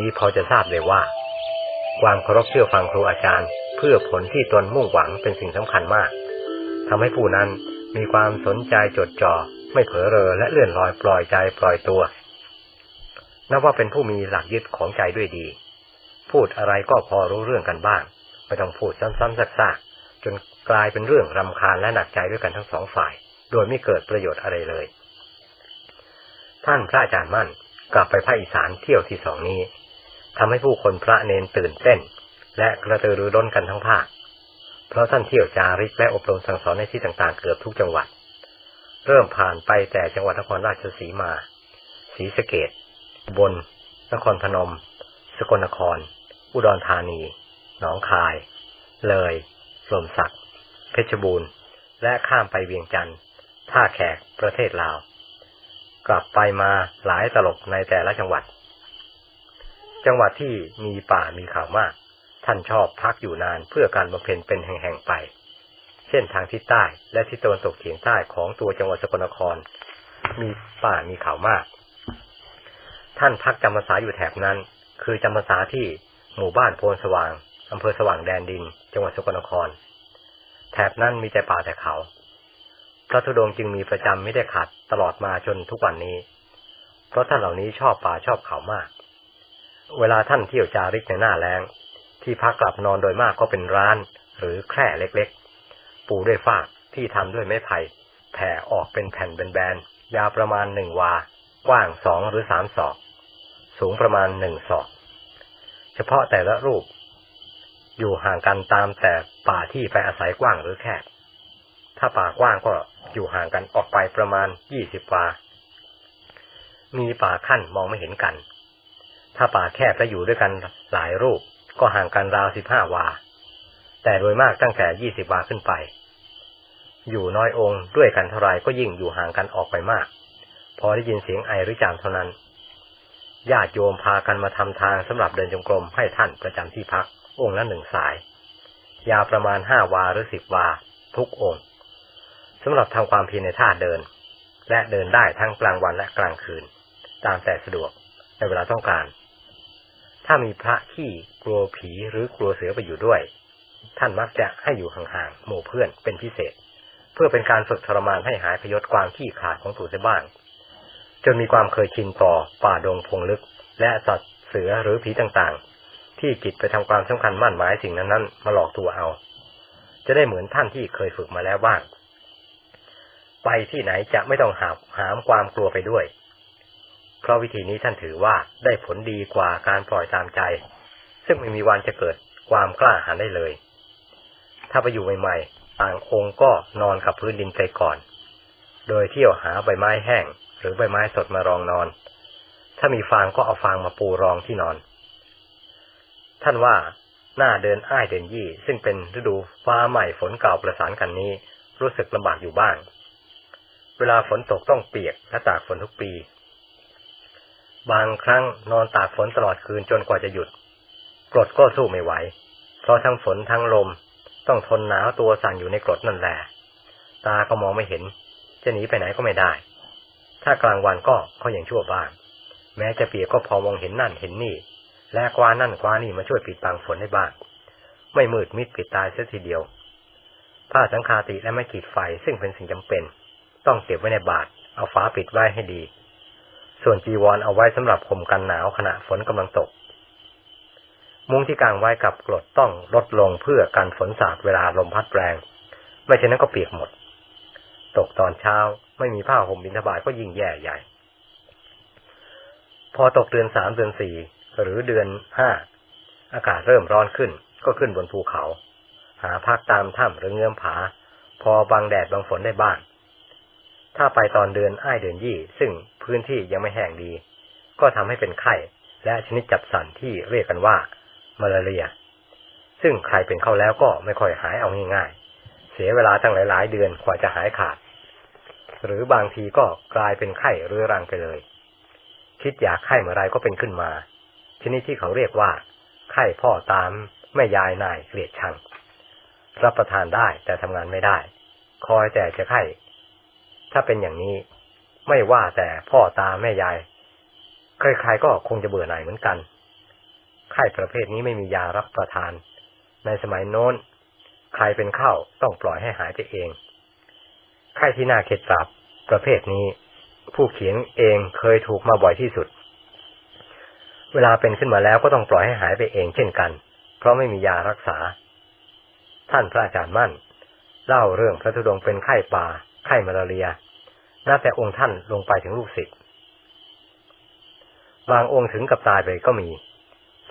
นี้พอจะทราบเลยว่า ความเคารพเชื่อฟังครูอาจารย์ เพื่อผลที่ตนมุ่งหวังเป็นสิ่งสำคัญมากทำให้ผู้นั้นมีความสนใจจดจ่อไม่เผลอเรอและเลื่อนลอยปล่อยใจปล่อยตัวนับว่าเป็นผู้มีหลักยึดของใจด้วยดี พูดอะไรก็พอรู้เรื่องกันบ้าง ไม่ต้องพูดซ้ำๆซักๆจนกลายเป็นเรื่องรำคาญและหนักใจด้วยกันทั้งสองฝ่าย โดยไม่เกิดประโยชน์อะไรเลย ท่านพระอาจารย์มั่นกลับไปภาคอีสานเที่ยวที่สองนี้ ทำให้ผู้คนพระเนนตื่นเต้น และกระตือรือร้นกันทั้งภาค เพราะท่านเที่ยวจาริกและอบรมสั่งสอนในที่ต่างๆ เกือบทุกจังหวัด เริ่มผ่านไปแต่จังหวัดนครราชสีมาศรีสะเกดบน นครพนม สกลนคร อุดรธานี หนองคาย เลยลมศักดิ์เพชรบูรณ์ และข้ามไปเวียงจันทร์ท่าแขกประเทศลาว กลับไปมาหลายตลบในแต่ละจังหวัด จังหวัดที่มีป่ามีเขามาก ท่านชอบพักอยู่นานเพื่อการบำเพ็ญเป็นแห่งๆไป เช่นทางทิศใต้และทิศตะวันตกเฉียงใต้ของตัวจังหวัดสกลนคร มีป่ามีเขามาก ท่านพักจำพรรษาอยู่แถบนั้น คือจำพรรษาที่หมู่บ้านโพนสว่างอำเภอสว่างแดนดิน จังหวัดสกลนคร แถบนั้นมีแต่ป่าแต่เขา พระธุดงค์จึงมีประจำไม่ได้ขาดตลอดมาจนทุกวันนี้ เพราะท่านเหล่านี้ชอบป่าชอบเขามาก เวลาท่านเที่ยวจาริกในหน้าแล้งที่พักกลับนอนโดยมากก็เป็นร้าน หรือแคร่เล็กๆ ปูด้วยฟากที่ทำด้วยไม้ไผ่แผ่ออกเป็นแผ่นแบนๆ ยาวประมาณหนึ่งวา กว้างสองหรือสามศอก สูงประมาณหนึ่งศอก เฉพาะแต่ละรูป อยู่ห่างกันตามแต่ป่าที่ไปอาศัยกว้างหรือแคบ ถ้าป่ากว้างก็อยู่ห่างกันออกไปประมาณยี่สิบวา มีป่าขั้นมองไม่เห็นกัน ถ้าป่าแคบและอยู่ด้วยกันหลายรูป ก็ห่างกันราวสิบห้าวา แต่โดยมากตั้งแต่ยี่สิบวาขึ้นไป อยู่น้อยองค์ด้วยกันเท่าไรก็ยิ่งอยู่ห่างกันออกไปมาก พอได้ยินเสียงไอหรือจามเท่านั้น ญาติโยมพากันมาทำทางสำหรับเดินจงกรมให้ท่านประจำที่พัก องค์ละหนึ่งสาย ยาวประมาณห้าวาหรือสิบวา ทุกองค์สำหรับทำความเพียรในท่าเดิน และเดินได้ทั้งกลางวันและกลางคืน ตามแต่สะดวกในเวลาต้องการ ถ้ามีพระที่กลัวผีหรือกลัวเสือไปอยู่ด้วย ท่านมักจะให้อยู่ห่างๆหมู่เพื่อนเป็นพิเศษ เพื่อเป็นการฝึกทรมานให้หายพยศความขี้ขาดของตัวเสียบ้าง จนมีความเคยชินต่อป่าดงพงลึก และสัตว์เสือหรือผีต่างๆ ที่จิตไปทำความสำคัญมั่นหมายสิ่งนั้นๆมาหลอกตัวเอา จะได้เหมือนท่านที่เคยฝึกมาแล้วบ้าง ไปที่ไหนจะไม่ต้องหาหามความกลัวไปด้วย เพราะวิธีนี้ท่านถือว่าได้ผลดีกว่าการปล่อยตามใจ ซึ่งไม่มีวันจะเกิดความกล้าหาญได้เลย ถ้าไปอยู่ใหม่ๆต่างองค์ก็นอนกับพื้นดินไปก่อน โดยเที่ยวหาใบไม้แห้ง หรือใบไม้สดมารองนอน ถ้ามีฟางก็เอาฟางมาปูรองที่นอน ท่านว่าหน้าเดินอ้ายเดินยี่ ซึ่งเป็นฤดูฟ้าใหม่ฝนเก่าประสานกันนี้ รู้สึกลำบากอยู่บ้าง เวลาฝนตกต้องเปียกและตากฝนทุกปี บางครั้งนอนตากฝนตลอดคืนจนกว่าจะหยุด กรดก็สู้ไม่ไหว เพราะทั้งฝนทั้งลม ต้องทนหนาวตัวสั่นอยู่ในกรดนั่นแหละ ตาก็มองไม่เห็น จะหนีไปไหนก็ไม่ได้ ถ้ากลางวันก็เขาอย่างชั่วบ้าง แม้จะเปียกก็พอมองเห็นนั่นเห็นนี่ และกวานั่นกวานี่มาช่วยปิดบังฝนได้บ้าง ไม่มืดมิดปิดตายเสียทีเดียว ผ้าสังคาติและไม่ขีดไฟซึ่งเป็นสิ่งจำเป็น ต้องเก็บไว้ในบาตรเอาฝาปิดไว้ให้ดี ส่วนจีวรเอาไว้สำหรับข่มกันหนาวขณะฝนกำลังตก มุ้งที่กางไว้กับกรดต้องลดลงเพื่อกันฝนสาดเวลาลมพัดแรง ไม่เช่นนั้นก็เปียกหมด ตกตอนเช้าไม่มีผ้าห่มบินทบาทก็ยิ่งแย่ใหญ่ พอตกเดือนสามเดือนสี่หรือเดือนห้าอากาศเริ่มร้อนขึ้นก็ขึ้นบนภูเขา หาพักตามถ้ำหรือเงื้อมผา พอบังแดดบังฝนได้บ้าง ถ้าไปตอนเดือนอ้ายเดือนยี่ ซึ่งพื้นที่ยังไม่แห้งดี ก็ทำให้เป็นไข้ และชนิดจับสันที่เรียกกันว่ามาลาเรีย ซึ่งใครเป็นเข้าแล้วก็ไม่ค่อยหายเอาง่ายๆ เสียเวลาตั้งหลาย ๆ เดือนกว่าจะหายขาด หรือบางทีก็กลายเป็นไข้เรื้อรังไปเลย คิดอยากไข้เมื่อไรก็เป็นขึ้นมา ชนิดที่เขาเรียกว่า ไข้พ่อตามแม่ยายนายเกลียดชัง รับประทานได้แต่ทำงานไม่ได้ คอยแต่จะไข้ ถ้าเป็นอย่างนี้ ไม่ว่าแต่พ่อตาแม่ยาย ใครๆก็คงจะเบื่อหน่ายเหมือนกันไข้ประเภทนี้ไม่มียารับประทาน ในสมัยโน้น ใครเป็นเข้าต้องปล่อยให้หายไปเองไข้ที่น่าเข็ดสาบประเภทนี้ ผู้เขียนเองเคยถูกมาบ่อยที่สุด เวลาเป็นขึ้นมาแล้วก็ต้องปล่อยให้หายไปเองเช่นกัน เพราะไม่มียารักษา ท่านพระอาจารย์มั่น เล่าเรื่องพระธุดงค์เป็นไข้ป่า ไข้มาลาเรียนับแต่องค์ท่านลงไปถึงลูกศิษย์บางองค์ถึงกับตายไปก็มี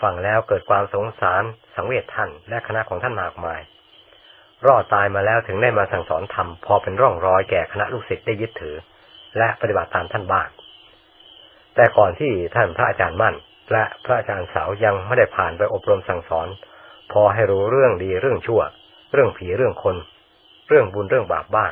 ฟังแล้วเกิดความสงสารสังเวชท่านและคณะของท่านมากมาย รอดตายมาแล้วถึงได้มาสั่งสอนธรรมพอเป็นร่องรอยแก่คณะลูกศิษย์ได้ยึดถือ และปฏิบัติตามท่านบ้าง แต่ก่อนที่ท่านพระอาจารย์มั่น และพระอาจารย์สาวยังไม่ได้ผ่านไปอบรมสั่งสอน พอให้รู้เรื่องดีเรื่องชั่ว เรื่องผีเรื่องคน เรื่องบุญเรื่องบาปบ้าง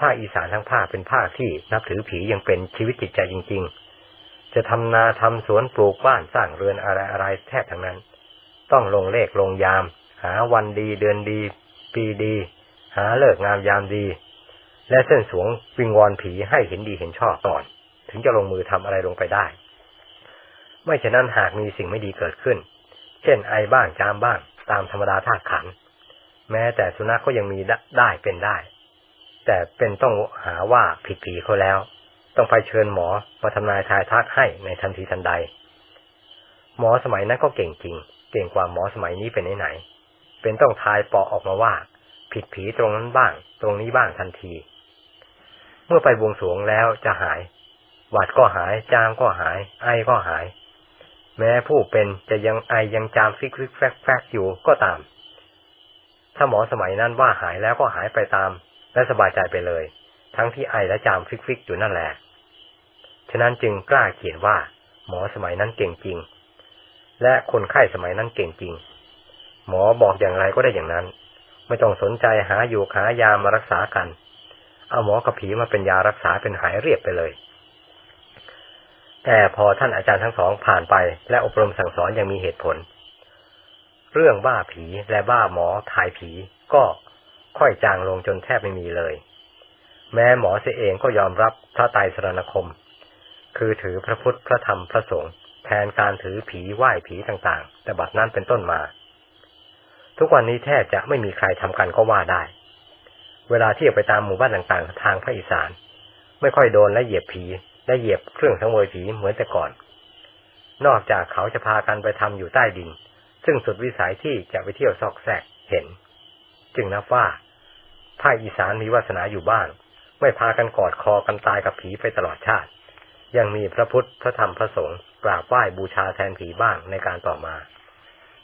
ภาคอีสานทั้งภาคเป็นภาคที่นับถือผียังเป็นชีวิตจิตใจจริง ๆ จะทำนาทำสวนปลูกบ้านสร้างเรือนอะไรอะไรแทบทั้งนั้น ต้องลงเลขลงยาม หาวันดีเดือนดี ปีดี หาเลิกงามยามดี และเส้นสวงวิงวอนผีให้เห็นดีเห็นชอบก่อน ถึงจะลงมือทำอะไรลงไปได้ ไม่ฉะนั้นหากมีสิ่งไม่ดีเกิดขึ้น เช่นไอบ้างจามบ้างตามธรรมดาธาตุขัน แม้แต่สุนัขก็ยังมีได้เป็นได้ แต่เป็นต้องหาว่าผิดผีเขาแล้ว ต้องไปเชิญหมอมาทำนายทายทักให้ในทันทีทันใด หมอสมัยนั้นก็เก่งจริง เก่งกว่าหมอสมัยนี้เป็นไหนๆเป็นต้องทายปอออกมาว่า ผิดผีตรงนั้นบ้าง ตรงนี้บ้างทันที เมื่อไปบวงสรวงแล้วจะหาย หวัดก็หาย จามก็หาย ไอก็หาย แม้ผู้เป็นจะยังไอยังจามฟิกฟิกแฟกแฟกอยู่ก็ตามถ้าหมอสมัยนั้นว่าหายแล้วก็หายไปตาม และสบายใจไปเลย ทั้งที่ไอและจามฟิกฟิกอยู่นั่นแหละ ฉะนั้นจึงกล้าเขียนว่า หมอสมัยนั้นเก่งจริง และคนไข้สมัยนั้นเก่งจริง หมอบอกอย่างไรก็ได้อย่างนั้น ไม่ต้องสนใจหาอยู่หายามารักษากัน เอาหมอกับผีมาเป็นยารักษาเป็นหายเรียบไปเลยแต่พอท่านอาจารย์ทั้งสองผ่านไป และอบรมสั่งสอนอย่างมีเหตุผล เรื่องบ้าผีและบ้าหมอถ่ายผีก็ ค่อยจางลงจนแทบไม่มีเลย แม้หมอเสียเองก็ยอมรับพระไตรสรณคม คือถือพระพุทธพระธรรมพระสงฆ์แทนการถือผีไหว้ผีต่างๆ แต่บัดนั้นเป็นต้นมา ทุกวันนี้แทบจะไม่มีใครทำกันก็ว่าได้ เวลาที่ไปตามหมู่บ้านต่างๆ ทางภาคอีสาน ไม่ค่อยโดนและเหยียบผีและเหยียบเครื่องสังเวยผีเหมือนแต่ก่อน นอกจากเขาจะพากันไปทำอยู่ใต้ดิน ซึ่งสุดวิสัยที่จะไปเที่ยวซอกแซกเห็น จึงนับว่า ภาคอีสานมีวาสนาอยู่บ้าง ไม่พากันกอดคอกันตายกับผีไปตลอดชาติ ยังมีพระพุทธพระธรรมพระสงฆ์กราบไหว้บูชาแทนผีบ้างในการต่อมา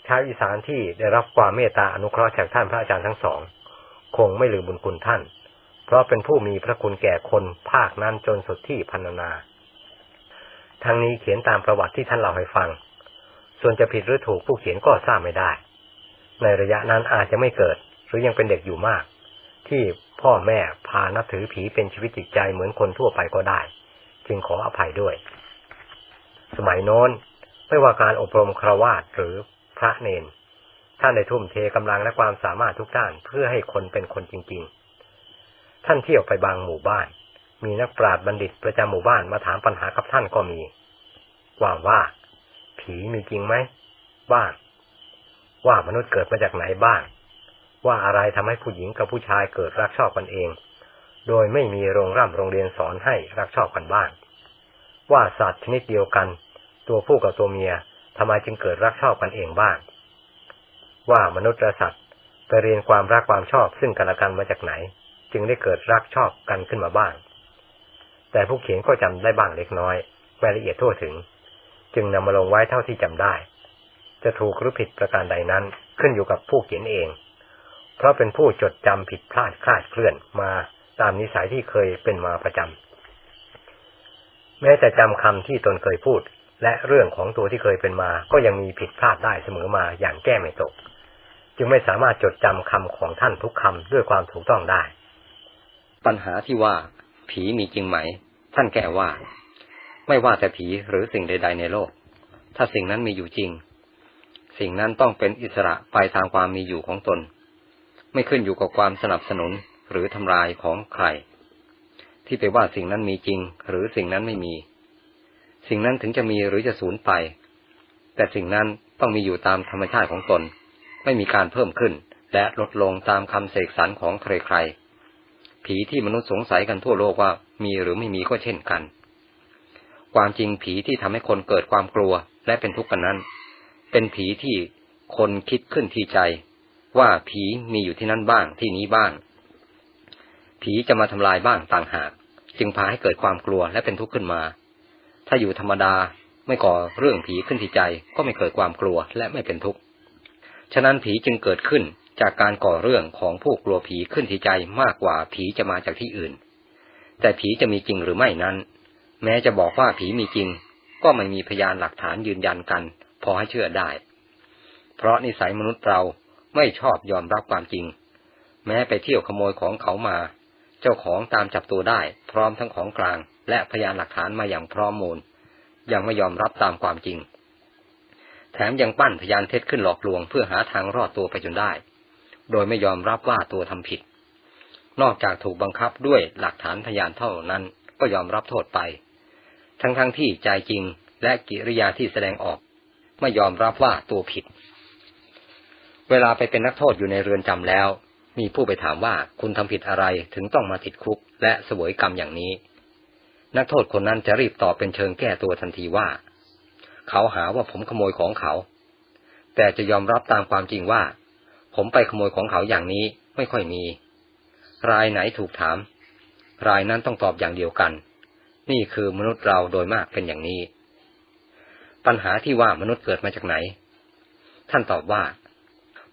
ชาวอีสานที่ได้รับความเมตตาอนุเคราะห์จากท่านพระอาจารย์ทั้งสอง คงไม่ลืมบุญคุณท่าน เพราะเป็นผู้มีพระคุณแก่คนภาคนั้นจนสุดที่พันนาทางนี้เขียนตามประวัติที่ท่านเล่าให้ฟัง ส่วนจะผิดหรือถูกผู้เขียนก็ทราบไม่ได้ ในระยะนั้นอาจจะไม่เกิด หรือยังเป็นเด็กอยู่มาก ที่พ่อแม่พานับถือผีเป็นชีวิตจิตใจเหมือนคนทั่วไปก็ได้ จึงขออภัยด้วย สมัยโน้นไม่ว่าการอบรมครวาสหรือพระเนน ท่านได้ทุ่มเทกำลังและความสามารถทุกด้านเพื่อให้คนเป็นคนจริง ๆ ท่านเที่ยวไปบางหมู่บ้าน มีนักปราชญ์บัณฑิตประจำหมู่บ้านมาถามปัญหากับท่านก็มีว่าว่า ผีมีจริงไหมบ้างว่ามนุษย์เกิดมาจากไหนบ้าง ว่าอะไรทำให้ผู้หญิงกับผู้ชายเกิดรักชอบกันเอง โดยไม่มีโรงร่ำโรงเรียนสอนให้รักชอบกันบ้าง ว่าสัตว์ชนิดเดียวกัน ตัวผู้กับตัวเมียทำไมจึงเกิดรักชอบกันเองบ้าง ว่ามนุษย์และสัตว์ไปเรียนความรักความชอบซึ่งกันและกันมาจากไหน จึงได้เกิดรักชอบกันขึ้นมาบ้าง แต่ผู้เขียนก็จำได้บ้างเล็กน้อยไม่ละเอียดทั่วถึง จึงนำมาลงไว้เท่าที่จำได้ จะถูกหรือผิดประการใดนั้นขึ้นอยู่กับผู้เขียนเอง เพราะเป็นผู้จดจำผิดพลาดคลาดเคลื่อนมาตามนิสัยที่เคยเป็นมาประจำแม้แต่จำคำที่ตนเคยพูด และเรื่องของตัวที่เคยเป็นมา ก็ยังมีผิดพลาดได้เสมอมาอย่างแก้ไม่ตก จึงไม่สามารถจดจำคำของท่านทุกคำด้วยความถูกต้องได้ ปัญหาที่ว่าผีมีจริงไหม ท่านแก้ว่า ไม่ว่าแต่ผีหรือสิ่งใด ๆ ในโลก ถ้าสิ่งนั้นมีอยู่จริง สิ่งนั้นต้องเป็นอิสระไปตามความมีอยู่ของตน ไม่ขึ้นอยู่กับความสนับสนุนหรือทำลายของใคร ที่ไปว่าสิ่งนั้นมีจริง หรือสิ่งนั้นไม่มี สิ่งนั้นถึงจะมีหรือจะสูญไป แต่สิ่งนั้นต้องมีอยู่ตามธรรมชาติของตน ไม่มีการเพิ่มขึ้น และลดลงตามคำเสกสรรของใครๆผีที่มนุษย์สงสัยกันทั่วโลกว่ามีหรือไม่มีก็เช่นกัน ความจริงผีที่ทำให้คนเกิดความกลัวและเป็นทุกข์กันนั้น เป็นผีที่คนคิดขึ้นที่ใจ ว่าผีมีอยู่ที่นั่นบ้างที่นี้บ้าง ผีจะมาทำลายบ้างต่างหาก จึงพาให้เกิดความกลัวและเป็นทุกข์ขึ้นมา ถ้าอยู่ธรรมดาไม่ก่อเรื่องผีขึ้นที่ใจก็ไม่เกิดความกลัวและไม่เป็นทุกข์ ฉะนั้นผีจึงเกิดขึ้นจากการก่อเรื่องของผู้กลัวผีขึ้นที่ใจมากกว่าผีจะมาจากที่อื่น แต่ผีจะมีจริงหรือไม่นั้น แม้จะบอกว่าผีมีจริง ก็ไม่มีพยานหลักฐานยืนยันกัน พอให้เชื่อได้ เพราะนิสัยมนุษย์เรา ไม่ชอบยอมรับความจริง แม้ไปเที่ยวขโมยของเขามา เจ้าของตามจับตัวได้ พร้อมทั้งของกลาง และพยานหลักฐานมาอย่างพร้อมมูล ยังไม่ยอมรับตามความจริง แถมยังปั้นพยานเท็จขึ้นหลอกลวงเพื่อหาทางรอดตัวไปจนได้ โดยไม่ยอมรับว่าตัวทำผิด นอกจากถูกบังคับด้วยหลักฐานพยานเท่านั้นก็ยอมรับโทษไป ทั้งๆทที่ใจจริงและกิริยาที่แสดงออก ไม่ยอมรับว่าตัวผิด เวลาไปเป็นนักโทษอยู่ในเรือนจำแล้ว มีผู้ไปถามว่าคุณทำผิดอะไรถึงต้องมาติดคุก และเสวยกรรมอย่างนี้ นักโทษคนนั้นจะรีบตอบเป็นเชิงแก้ตัวทันทีว่า เขาหาว่าผมขโมยของเขา แต่จะยอมรับตามความจริงว่า ผมไปขโมยของเขาอย่างนี้ไม่ค่อยมี รายไหนถูกถาม รายนั้นต้องตอบอย่างเดียวกัน นี่คือมนุษย์เราโดยมากเป็นอย่างนี้ ปัญหาที่ว่ามนุษย์เกิดมาจากไหน ท่านตอบว่า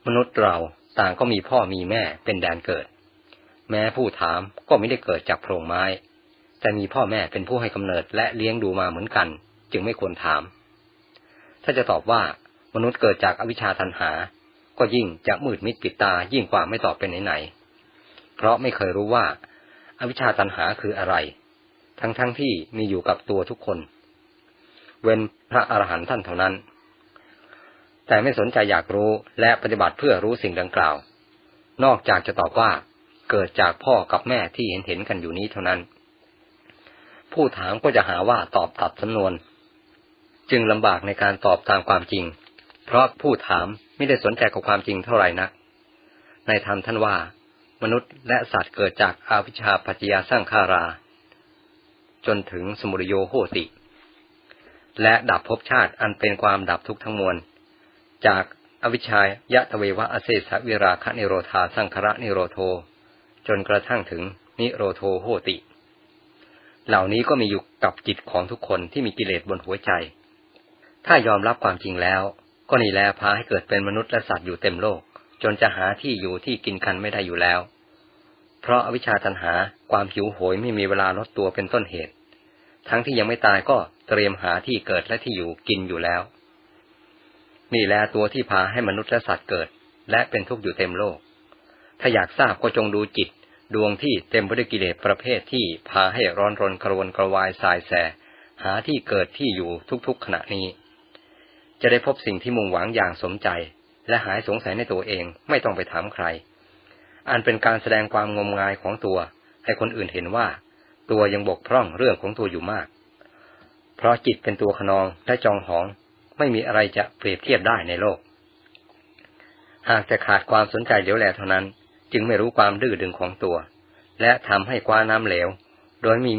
มนุษย์เราต่างก็มีพ่อมีแม่เป็นแดนเกิด แม้ผู้ถามก็ไม่ได้เกิดจากโพรงไม้ แต่มีพ่อแม่เป็นผู้ให้กำเนิดและเลี้ยงดูมาเหมือนกัน จึงไม่ควรถาม ถ้าจะตอบว่ามนุษย์เกิดจากอวิชชาตันหา ก็ยิ่งจะมืดมิดปิดตายิ่งกว่าไม่ตอบเป็นไหนๆเพราะไม่เคยรู้ว่า อวิชชาตันหาคืออะไร ทั้งๆทที่มีอยู่กับตัวทุกคน เว้นพระอรหันต์ท่านเท่านั้น แต่ไม่สนใจอยากรู้และปฏิบัติเพื่อรู้สิ่งดังกล่าว นอกจากจะตอบว่าเกิดจากพ่อกับแม่ที่เห็นเห็นกันอยู่นี้เท่านั้น ผู้ถามก็จะหาว่าตอบตัดสำนวน จึงลำบากในการตอบตามความจริง เพราะผู้ถามไม่ได้สนใจกับความจริงเท่าไหร่นัก ในธรรมท่านว่า มนุษย์และสัตว์เกิดจากอาวิชชาปัจจยาสร้างขารา จนถึงสมุรโยโหติ และดับภพชาติอันเป็นความดับทุกข์ทั้งมวล จากอวิชชายะทเววะอเศสวิราคะนิโรธาสังคระนิโรโท จนกระทั่งถึงนิโรโทโหติ เหล่านี้ก็มีอยู่กับจิตของทุกคนที่มีกิเลสบนหัวใจ ถ้ายอมรับความจริงแล้ว ก็นี่แลพาให้เกิดเป็นมนุษย์และสัตว์อยู่เต็มโลก จนจะหาที่อยู่ที่กินกันไม่ได้อยู่แล้ว เพราะอวิชชาตันหาความหิวโหยไม่มีเวลาลดตัวเป็นต้นเหตุ ทั้งที่ยังไม่ตายก็เตรียมหาที่เกิดและที่อยู่กินอยู่แล้ว นี่แลตัวที่พาให้มนุษย์และสัตว์เกิด และเป็นทุกข์อยู่เต็มโลก ถ้าอยากทราบก็จงดูจิต ดวงที่เต็มไปด้วยกิเลสประเภทที่พาให้ร้อนรนกระวนกระวายสายแส หาที่เกิดที่อยู่ทุกๆขณะนี้ จะได้พบสิ่งที่มุ่งหวังอย่างสมใจ และหายสงสัยในตัวเองไม่ต้องไปถามใคร อันเป็นการแสดงความงมงายของตัว ให้คนอื่นเห็นว่า ตัวยังบกพร่องเรื่องของตัวอยู่มาก เพราะจิตเป็นตัวขนองและจองหอง ไม่มีอะไรจะเปรียบเทียบได้ในโลก หากแต่ขาดความสนใจเดียวแลเท่านั้น จึงไม่รู้ความดื้อดึงของตัว และทำให้คว้าน้ำเหลว โดยมี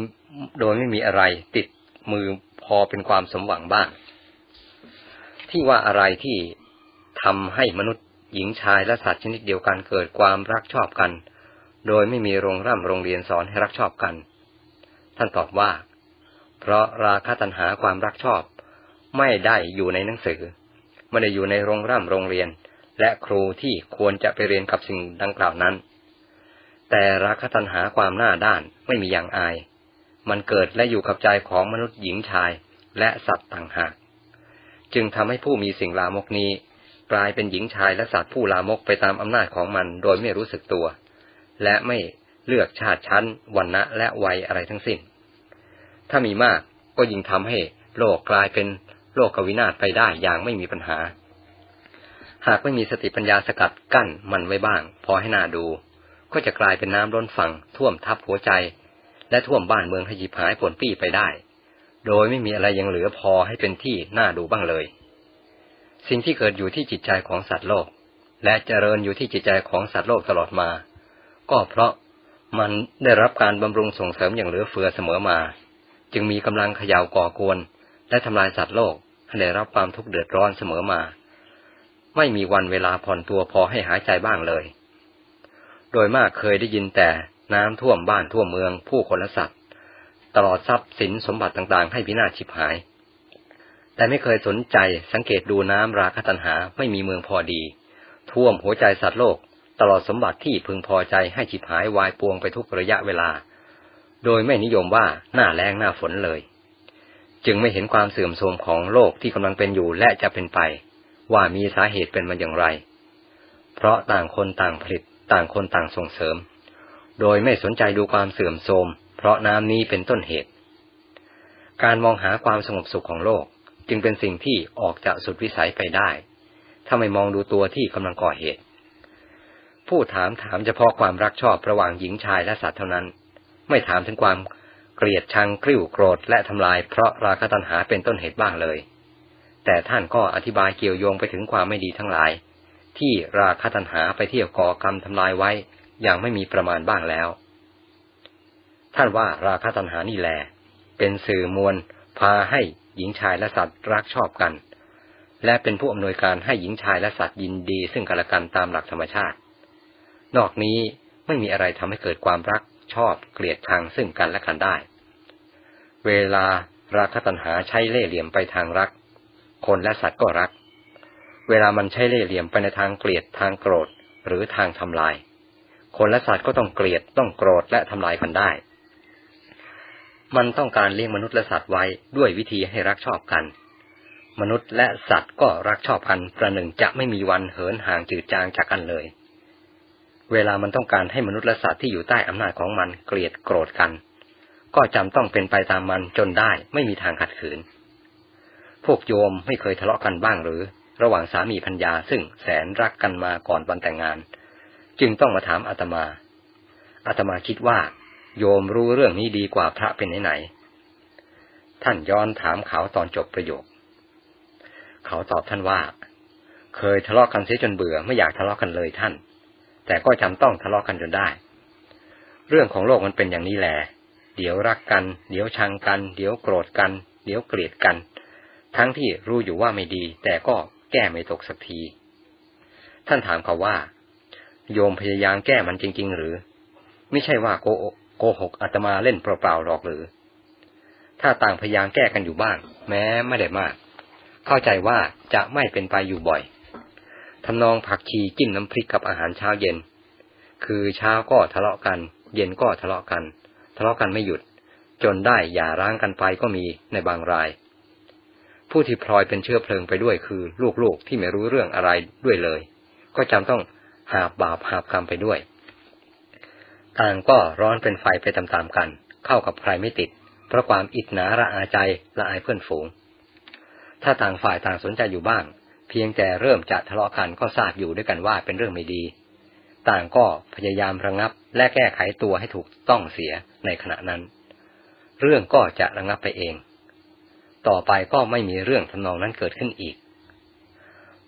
โดยไม่มีอะไรติดมือพอเป็นความสมหวังบ้าง ที่ว่าอะไรที่ทำให้มนุษย์หญิงชายและสัตว์ชนิดเดียวกันเกิดความรักชอบกัน โดยไม่มีโรงร่ำโรงเรียนสอนให้รักชอบกัน ท่านตอบว่า เพราะราคะตัณหาความรักชอบ ไม่ได้อยู่ในหนังสือ ไม่ได้อยู่ในโรงร่ำโรงเรียน และครูที่ควรจะไปเรียนกับสิ่งดังกล่าวนั้น แต่ราคะตัณหาความหน้าด้านไม่มีอย่างอาย มันเกิดและอยู่กับใจของมนุษย์หญิงชายและสัตว์ต่างหาก จึงทำให้ผู้มีสิ่งลามกนี้ กลายเป็นหญิงชายและสัตว์ผู้ลามกไปตามอำนาจของมันโดยไม่รู้สึกตัว และไม่เลือกชาติชั้นวันณะและวัยอะไรทั้งสิ้น ถ้ามีมากก็ยิ่งทำให้โลกกลายเป็น โลกวินาศไปได้อย่างไม่มีปัญหา หากไม่มีสติปัญญาสกัดกั้นมันไว้บ้าง พอให้น่าดู ก็จะกลายเป็นน้ำล้นฝั่งท่วมทับหัวใจ และท่วมบ้านเมืองให้ยิบหายผลปี้ไปได้ โดยไม่มีอะไรยังเหลือพอให้เป็นที่น่าดูบ้างเลย สิ่งที่เกิดอยู่ที่จิตใจของสัตว์โลก และเจริญอยู่ที่จิตใจของสัตว์โลกตลอดมา ก็เพราะมันได้รับการบำรุงส่งเสริมอย่างเหลือเฟือเสมอมา จึงมีกำลังเขย่าวก่อกวน และทำลายสัตว์โลกให้ได้รับความทุกข์เดือดร้อนเสมอมา ไม่มีวันเวลาผ่อนตัวพอให้หายใจบ้างเลย โดยมากเคยได้ยินแต่น้ำท่วมบ้านท่วมเมืองผู้คนและสัตว์ ตลอดทรัพย์สินสมบัติต่างๆ ให้พินาศฉิบหาย แต่ไม่เคยสนใจสังเกตดูน้ำราคตัญหาไม่มีเมืองพอดี ท่วมหัวใจสัตว์โลก ตลอดสมบัติที่พึงพอใจให้ฉิบหายวายปวงไปทุกระยะเวลา โดยไม่นิยมว่าหน้าแรงหน้าฝนเลย จึงไม่เห็นความเสื่อมโทรมของโลกที่กำลังเป็นอยู่และจะเป็นไป ว่ามีสาเหตุเป็นมาอย่างไร เพราะต่างคนต่างผลิตต่างคนต่างส่งเสริม โดยไม่สนใจดูความเสื่อมโทรมเพราะน้ำนี้เป็นต้นเหตุ การมองหาความสงบสุขของโลกจึงเป็นสิ่งที่ออกจากสุดวิสัยไปได้ ถ้าไม่มองดูตัวที่กำลังก่อเหตุ ผู้ถามถามเฉพาะความรักชอบระหว่างหญิงชายและสัตว์เท่านั้น ไม่ถามถึงความ เกลียดชังกริ้วโกรธและทำลายเพราะราคะตัณหาเป็นต้นเหตุบ้างเลย แต่ท่านก็อธิบายเกี่ยวโยงไปถึงความไม่ดีทั้งหลาย ที่ราคะตัณหาไปเที่ยวก่อกรรมทำลายไว้อย่างไม่มีประมาณบ้างแล้ว ท่านว่าราคะตัณหานี่แหลเป็นสื่อมวล พาให้หญิงชายและสัตว์รักชอบกัน และเป็นผู้อำนวยการให้หญิงชายและสัตว์ยินดีซึ่งกันและกันตามหลักธรรมชาติ นอกนี้ไม่มีอะไรทำให้เกิดความรัก ชอบเกลียดชังซึ่งกันและกันได้ เวลาราคะตัณหาใช้เล่ห์เหลี่ยมไปทางรัก คนและสัตว์ก็รัก เวลามันใช้เล่ห์เหลี่ยมไปในทางเกลียดทางโกรธหรือทางทำลาย คนและสัตว์ก็ต้องเกลียดต้องโกรธและทำลายกันได้ มันต้องการเลี้ยงมนุษย์และสัตว์ไว้ด้วยวิธีให้รักชอบกัน มนุษย์และสัตว์ก็รักชอบกันประหนึ่งจะไม่มีวันเหินห่างจืดจางจากกันเลย เวลามันต้องการให้มนุษย์และสัตว์ที่อยู่ใต้อำนาจของมันเกลียดโกรธกัน ก็จำต้องเป็นไปตามมันจนได้ไม่มีทางขัดขืน พวกโยมไม่เคยทะเลาะกันบ้างหรือ ระหว่างสามีพัญญาซึ่งแสนรักกันมาก่อนวันแต่งงาน จึงต้องมาถามอาตมา อาตมาคิดว่า โยมรู้เรื่องนี้ดีกว่าพระเป็นไหนๆท่านย้อนถามเขาตอนจบประโยค เขาตอบท่านว่า เคยทะเลาะกันเสียจนเบื่อไม่อยากทะเลาะกันเลยท่าน แต่ก็จำต้องทะเลาะกันจนได้ เรื่องของโลกมันเป็นอย่างนี้แหละ เดี๋ยวรักกัน เดี๋ยวชังกัน เดี๋ยวโกรธกัน เดี๋ยวเกลียดกัน ทั้งที่รู้อยู่ว่าไม่ดี แต่ก็แก้ไม่ตกสักที ท่านถามเขาว่า โยมพยายามแก้มันจริง ๆ หรือ ไม่ใช่ว่าโกโกหกอาตมาเล่นเปล่าๆหรอกหรือ ถ้าต่างพยายามแก้กันอยู่บ้าง แม้ไม่ได้มาก เข้าใจว่าจะไม่เป็นไปอยู่บ่อย ทำนองผักชีจิ้มน้ำพริกกับอาหารเช้าเย็น คือเช้าก็ทะเลาะกัน เย็นก็ทะเลาะกัน ทะเลาะกันไม่หยุด จนได้อย่าร้างกันไปก็มีในบางราย ผู้ที่พลอยเป็นเชื้อเพลิงไปด้วยคือลูกๆที่ไม่รู้เรื่องอะไรด้วยเลย ก็จำต้องหาบบาปหาบกรรมไปด้วย ต่างก็ร้อนเป็นไฟไปตามๆกัน เข้ากับใครไม่ติด เพราะความอิจฉาระอาใจละอายเพื่อนฝูง ถ้าต่างฝ่ายต่างสนใจอยู่บ้าง พียงแต่เริ่มจะทะเลาะกันก็ทราบอยู่ด้วยกันว่าเป็นเรื่องไม่ดี ต่างก็พยายามระงับและแก้ไขตัวให้ถูกต้องเสียในขณะนั้น เรื่องก็จะระงับไปเอง ต่อไปก็ไม่มีเรื่องทำนองนั้นเกิดขึ้นอีก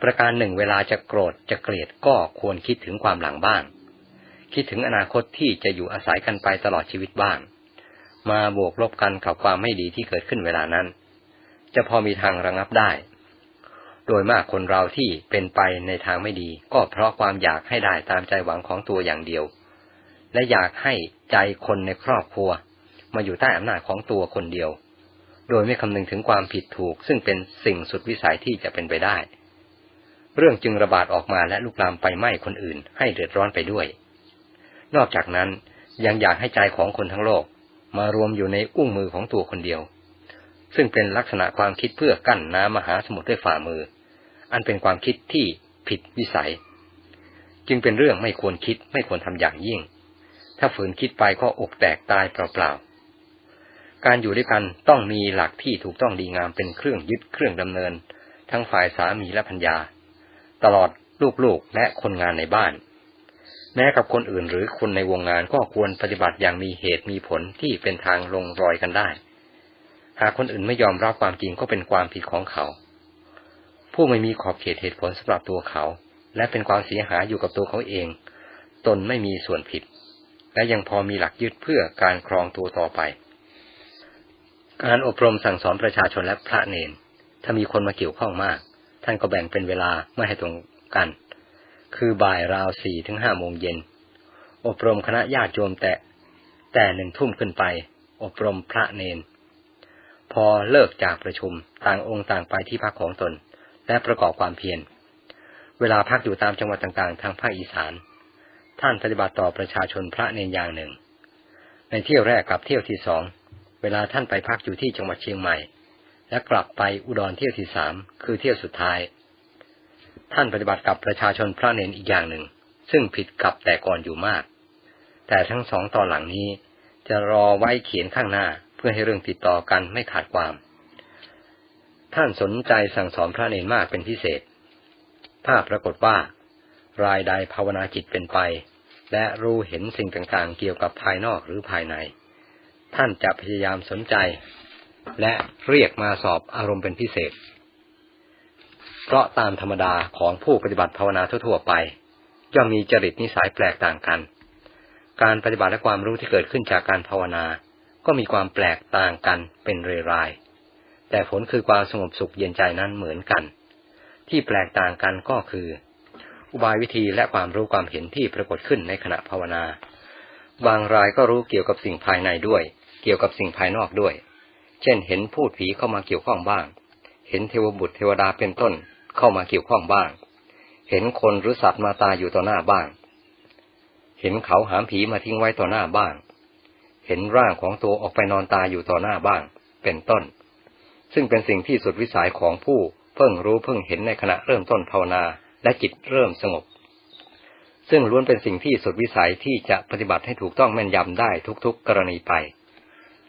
ประการหนึ่งเวลาจะโกรธจะเกลียดก็ควรคิดถึงความหลังบ้าง คิดถึงอนาคตที่จะอยู่อาศัยกันไปตลอดชีวิตบ้าง มาบวกลบกันกับความไม่ดีที่เกิดขึ้นเวลานั้น จะพอมีทางระงับได้ โดยมากคนเราที่เป็นไปในทางไม่ดี ก็เพราะความอยากให้ได้ตามใจหวังของตัวอย่างเดียว และอยากให้ใจคนในครอบครัว มาอยู่ใต้อำนาจของตัวคนเดียว โดยไม่คำนึงถึงความผิดถูก ซึ่งเป็นสิ่งสุดวิสัยที่จะเป็นไปได้ เรื่องจึงระบาดออกมาและลุกลามไปไหม้คนอื่น ให้เดือดร้อนไปด้วย นอกจากนั้นยังอยากให้ใจของคนทั้งโลก มารวมอยู่ในอุ้งมือของตัวคนเดียว ซึ่งเป็นลักษณะความคิดเพื่อกั้นน้ำมหาสมุทรด้วยฝ่ามือ อันเป็นความคิดที่ผิดวิสัย จึงเป็นเรื่องไม่ควรคิดไม่ควรทำอย่างยิ่ง ถ้าฝืนคิดไปก็อกแตกตายเปล่าๆ การอยู่ด้วยกันต้องมีหลักที่ถูกต้องดีงามเป็นเครื่องยึดเครื่องดำเนิน ทั้งฝ่ายสามีและพัญญา ตลอดลูกๆและคนงานในบ้าน แม้กับคนอื่นหรือคนในวงงานก็ควรปฏิบัติอย่างมีเหตุมีผลที่เป็นทางลงรอยกันได้ หากคนอื่นไม่ยอมรับความจริงก็เป็นความผิดของเขา ผู้ไม่มีขอบเขตเหตุผลสำหรับตัวเขา และเป็นความเสียหายอยู่กับตัวเขาเอง ตนไม่มีส่วนผิด และยังพอมีหลักยึดเพื่อการครองตัวต่อไป การอบรมสั่งสอนประชาชนและพระเนน ถ้ามีคนมาเกี่ยวข้องมาก ท่านก็แบ่งเป็นเวลาไม่ให้ตรงกัน คือบ่ายราวสี่ถึงห้าโมงเย็น อบรมคณะญาติโยมแต่แต่หนึ่งทุ่มขึ้นไป อบรมพระเนน พอเลิกจากประชุมต่างองค์ต่างไปที่พักของตน และประกอบความเพียร เวลาพักอยู่ตามจังหวัดต่างๆ ทางภาคอีสาน ท่านปฏิบัติต่อประชาชนพระเนนอย่างหนึ่ง ในเที่ยวแรกกับเที่ยวที่สอง เวลาท่านไปพักอยู่ที่จังหวัดเชียงใหม่ และกลับไปอุดรเที่ยวที่สามคือเที่ยวสุดท้าย ท่านปฏิบัติกับประชาชนพระเนนอีกอย่างหนึ่ง ซึ่งผิดกับแต่ก่อนอยู่มาก แต่ทั้งสองตอนหลังนี้จะรอไว้เขียนข้างหน้าเพื่อให้เรื่องติดต่อกันไม่ขาดความ ท่านสนใจสั่งสอนพระเนนมากเป็นพิเศษ ถ้าปรากฏว่า รายใดภาวนาจิตเป็นไป และรู้เห็นสิ่งต่างๆ เกี่ยวกับภายนอกหรือภายใน ท่านจะพยายามสนใจ และเรียกมาสอบอารมณ์เป็นพิเศษ เพราะตามธรรมดาของผู้ปฏิบัติภาวนาทั่วๆไป ย่อมมีจริตนิสัยแปลกต่างกัน การปฏิบัติและความรู้ที่เกิดขึ้นจากการภาวนา ก็มีความแปลกต่างกันเป็นเรายๆ แต่ผลคือความสงบสุขเย็นใจนั้นเหมือนกัน ที่แปลกต่างกันก็คือ อุบายวิธีและความรู้ความเห็นที่ปรากฏขึ้นในขณะภาวนา บางรายก็รู้เกี่ยวกับสิ่งภายในด้วย เกี่ยวกับสิ่งภายนอกด้วย เช่น เห็นพูดผีเข้ามาเกี่ยวข้องบ้าง เห็นเทวบุตรเทวดาเป็นต้นเข้ามาเกี่ยวข้องบ้าง เห็นคนหรือสัตว์มาตายอยู่ต่อหน้าบ้าง เห็นเขาหามผีมาทิ้งไว้ต่อหน้าบ้าง เห็นร่างของตัวออกไปนอนตายอยู่ต่อหน้าบ้าง เป็นต้น ซึ่งเป็นสิ่งที่สุดวิสัยของผู้เพิ่งรู้เพิ่งเห็นในขณะเริ่มต้นภาวนาและจิตเริ่มสงบ ซึ่งล้วนเป็นสิ่งที่สุดวิสัยที่จะปฏิบัติให้ถูกต้องแม่นยำได้ทุกๆกรณีไป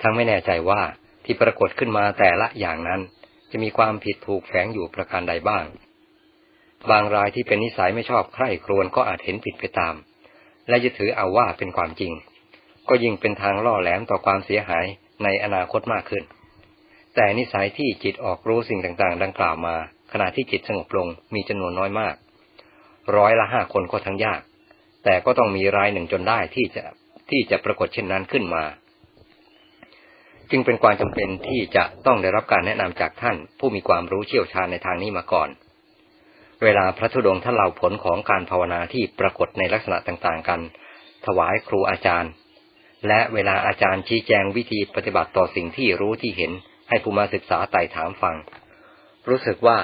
ทั้งไม่แน่ใจว่าที่ปรากฏขึ้นมาแต่ละอย่างนั้น จะมีความผิดถูกแฝงอยู่ประการใดบ้าง บางรายที่เป็นนิสัยไม่ชอบใคร่ครวญก็อาจเห็นผิดไปตาม และจะถือเอาว่าเป็นความจริง ก็ยิ่งเป็นทางล่อแหลมต่อความเสียหายในอนาคตมากขึ้น แต่นิสัยที่จิตออกรู้สิ่งต่างๆ ดังกล่าวมา ขณะที่จิตสงบลงมีจำนวนน้อยมาก ร้อยละห้าคนก็ทั้งยาก แต่ก็ต้องมีรายหนึ่งจนได้ที่จะที่จะปรากฏเช่นนั้นขึ้นมา จึงเป็นความจำเป็นที่จะต้องได้รับการแนะนำจากท่าน ผู้มีความรู้เชี่ยวชาญในทางนี้มาก่อน เวลาพระธุดงค์ท่านเล่าผลของการภาวนาที่ปรากฏในลักษณะต่างๆ กัน ถวายครูอาจารย์ และเวลาอาจารย์ชี้แจงวิธีปฏิบัติต่อสิ่งที่รู้ที่เห็น ให้ผู้มาศึกษาไต่ถามฟัง รู้สึกว่า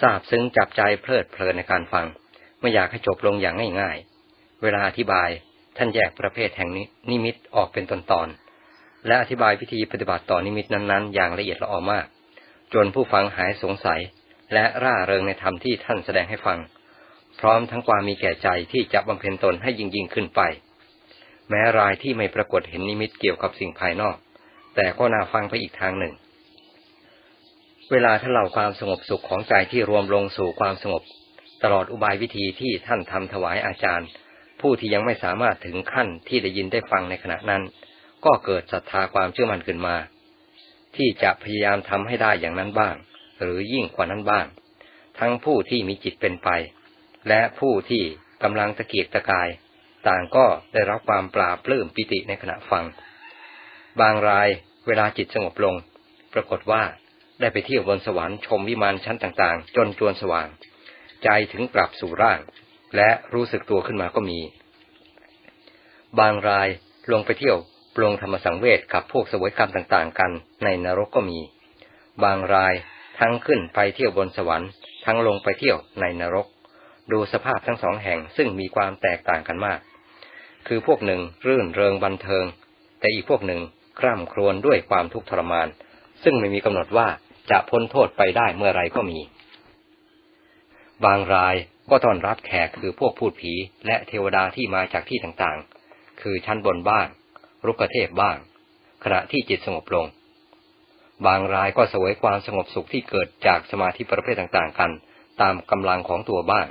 ทราบซึ้งจับใจเพลิดเพลินในการฟัง ไม่อยากให้จบลงอย่างง่ายๆ เวลาอธิบายท่านแยกประเภทแห่งนี้นิมิตออกเป็นตอนๆ และอธิบายวิธีปฏิบัติต่อนิมิตนั้นๆ อย่างละเอียดละออมาก จนผู้ฟังหายสงสัย และร่าเริงในธรรมที่ท่านแสดงให้ฟัง พร้อมทั้งความมีแก่ใจที่จะบำเพ็ญตนให้ยิ่งยิ่งขึ้นไป แม้รายที่ไม่ปรากฏเห็นนิมิตเกี่ยวกับสิ่งภายนอก แต่ก็น่าฟังไปอีกทางหนึ่ง เวลาท่านเล่าความสงบสุขของใจที่รวมลงสู่ความสงบ ตลอดอุบายวิธีที่ท่านทำถวายอาจารย์ ผู้ที่ยังไม่สามารถถึงขั้นที่ได้ยินได้ฟังในขณะนั้น ก็เกิดศรัทธาความเชื่อมั่นขึ้นมา ที่จะพยายามทำให้ได้อย่างนั้นบ้าง หรือยิ่งกว่านั้นบ้าง ทั้งผู้ที่มีจิตเป็นไป และผู้ที่กำลังตะเกียกตะกาย ต่างก็ได้รับความปราบปลื้มปิติในขณะฟัง บางรายเวลาจิตสงบลง ปรากฏว่า ได้ไปเที่ยวบนสวรรค์ชมวิมานชั้นต่างๆ จนจวนสว่าง ใจถึงกลับสู่ร่าง และรู้สึกตัวขึ้นมาก็มี บางรายลงไปเที่ยวปรงธรรมสังเวชกับพวกสวยกรรมต่างๆ กันในนรกก็มี บางรายทั้งขึ้นไปเที่ยวบนสวรรค์ ทั้งลงไปเที่ยวในนรก ดูสภาพทั้งสองแห่งซึ่งมีความแตกต่างกันมาก คือพวกหนึ่งรื่นเริงบันเทิง แต่อีกพวกหนึ่งคร่ำครวญด้วยความทุกข์ทรมาน ซึ่งไม่มีกำหนดว่าจะพ้นโทษไปได้เมื่อไรก็มี บางรายก็ต้อนรับแขกคือพวกพูดผีและเทวดาที่มาจากที่ต่างๆ คือชั้นบนบ้าง รุกเทพบ้าง ขณะที่จิตสงบลง บางรายก็สวยความสงบสุขที่เกิดจากสมาธิประเภทต่างๆกัน ตามกำลังของตัวบ้าง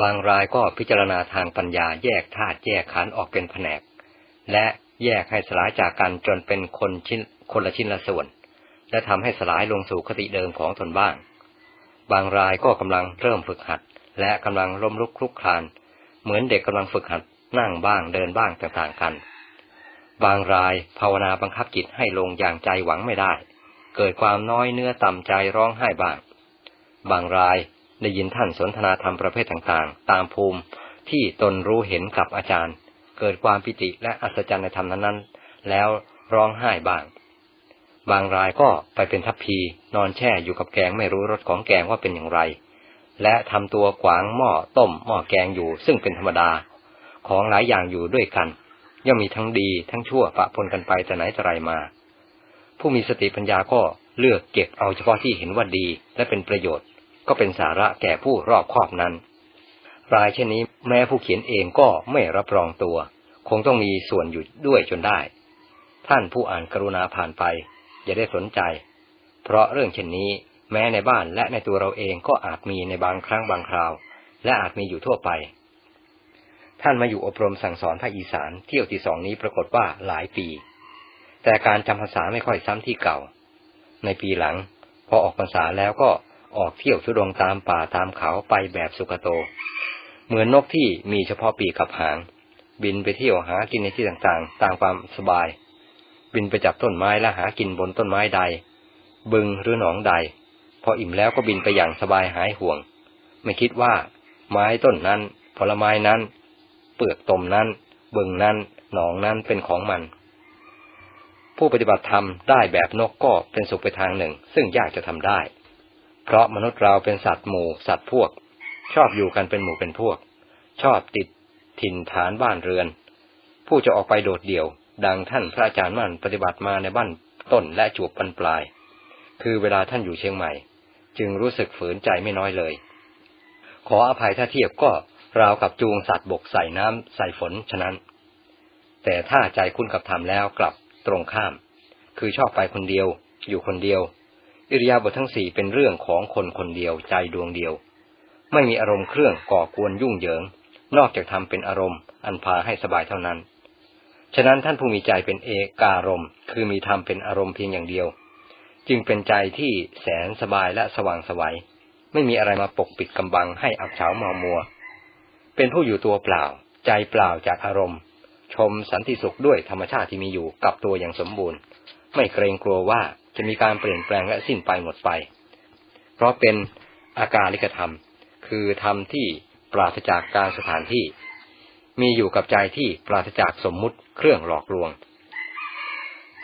บางรายก็พิจารณาทางปัญญาแยกธาตุแยกขันธ์ออกเป็นแผนก และแยกให้สลายจากกันจนเป็นคนชิ้น คนละชิ้นละส่วน และทำให้สลายลงสู่คติเดิมของตนบ้าง บางรายก็กำลังเริ่มฝึกหัด และกำลังล้มลุกคลุกคลาน เหมือนเด็กกำลังฝึกหัดนั่งบ้างเดินบ้างต่างๆกัน บางรายภาวนาบังคับจิตให้ลงอย่างใจหวังไม่ได้ เกิดความน้อยเนื้อต่ำใจร้องไห้บ้าง บางรายได้ยินท่านสนทนาธรรมประเภทต่างๆ ตามภูมิที่ตนรู้เห็นกับอาจารย์ เกิดความปิติและอัศจรรย์ในธรรมนั้นๆ แล้วร้องไห้บ้าง บางรายก็ไปเป็นทัพพีนอนแช่อยู่กับแกงไม่รู้รสของแกงว่าเป็นอย่างไร และทำตัวขวางหม้อต้มหม้อแกงอยู่ซึ่งเป็นธรรมดา ของหลายอย่างอยู่ด้วยกัน ย่อมมีทั้งดีทั้งชั่วปะปนกันไปแต่ไหนแต่ไรมา ผู้มีสติปัญญาก็เลือกเก็บเอาเฉพาะที่เห็นว่าดีและเป็นประโยชน์ ก็เป็นสาระแก่ผู้รอบครอบนั้น รายเช่นนี้แม้ผู้เขียนเองก็ไม่รับรองตัว คงต้องมีส่วนอยู่ด้วยจนได้ ท่านผู้อ่านกรุณาผ่านไป อย่าได้สนใจ เพราะเรื่องเช่นนี้แม้ในบ้านและในตัวเราเองก็อาจมีในบางครั้งบางคราว และอาจมีอยู่ทั่วไป ท่านมาอยู่อบรมสั่งสอนภาคอีสานเที่ยวที่สองนี้ปรากฏว่าหลายปี แต่การจำภาษาไม่ค่อยซ้ำที่เก่า ในปีหลัง พอออกพรรษาแล้วก็ออกเที่ยวชุดงตามป่าตามเขาไปแบบสุกโต เหมือนนกที่มีเฉพาะปีกกับหาง บินไปเที่ยวหากินในที่ต่างๆ ตามความสบาย บินไปจับต้นไม้และหากินบนต้นไม้ใด บึงหรือหนองใด พออิ่มแล้วก็บินไปอย่างสบายหายห่วง ไม่คิดว่า ไม้ต้นนั้น ผลไม้นั้น เปลือกตมนั้น บึงนั้น หนองนั้นเป็นของมัน ผู้ปฏิบัติธรรมได้แบบนกก็เป็นสุขไปทางหนึ่ง ซึ่งยากจะทำได้ เพราะมนุษย์เราเป็นสัตว์หมู่ สัตว์พวก ชอบอยู่กันเป็นหมู่เป็นพวก ชอบติดถิ่นฐานบ้านเรือน ผู้จะออกไปโดดเดี่ยว ดังท่านพระอาจารย์มั่นปฏิบัติมาในบ้านต้นและจูบปันปลาย คือเวลาท่านอยู่เชียงใหม่ จึงรู้สึกฝืนใจไม่น้อยเลย ขออภัยถ้าเทียบก็ราวกับจูงสัตว์บกใส่น้ำใส่ฝนฉะนั้น แต่ถ้าใจคุ้นกับธรรมแล้วกลับตรงข้าม คือชอบไปคนเดียว อยู่คนเดียว อิริยาบถทั้งสี่เป็นเรื่องของคนคนเดียวใจดวงเดียว ไม่มีอารมณ์เครื่องก่อกวนยุ่งเหยิง นอกจากทำเป็นอารมณ์ อันพาให้สบายเท่านั้น ฉะนั้นท่านผู้มีใจเป็นเอการมคือมีธรรมเป็นอารมณ์เพียงอย่างเดียว จึงเป็นใจที่แสนสบายและสว่างไสวัย ไม่มีอะไรมาปกปิดกำบังให้อับเฉามัวมัว เป็นผู้อยู่ตัวเปล่า ใจเปล่าจากอารมณ์ ชมสันติสุขด้วยธรรมชาติที่มีอยู่กับตัวอย่างสมบูรณ์ ไม่เกรงกลัวว่าจะมีการเปลี่ยนแปลงและสิ้นไปหมดไป เพราะเป็นอาการลิกธรรม คือธรรมที่ปราศจากการสถานที่ มีอยู่กับใจที่ปราศจากสมมุติเครื่องหลอกลวง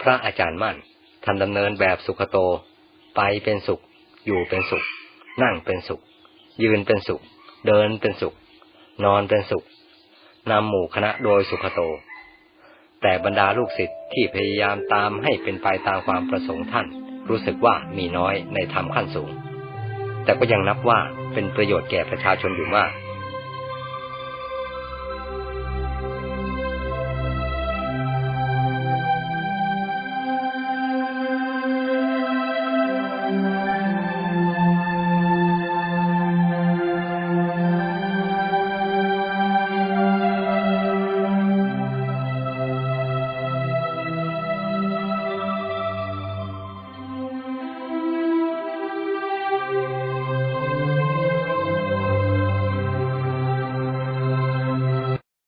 พระอาจารย์มั่นท่านดำเนินแบบสุขโต ไปเป็นสุข อยู่เป็นสุข นั่งเป็นสุข ยืนเป็นสุข เดินเป็นสุข นอนเป็นสุขนำหมู่คณะโดยสุขโต แต่บรรดาลูกศิษย์ที่พยายามตามให้เป็นไปตามความประสงค์ท่าน รู้สึกว่ามีน้อยในธรรมขั้นสูง แต่ก็ยังนับว่าเป็นประโยชน์แก่ประชาชนอยู่มาก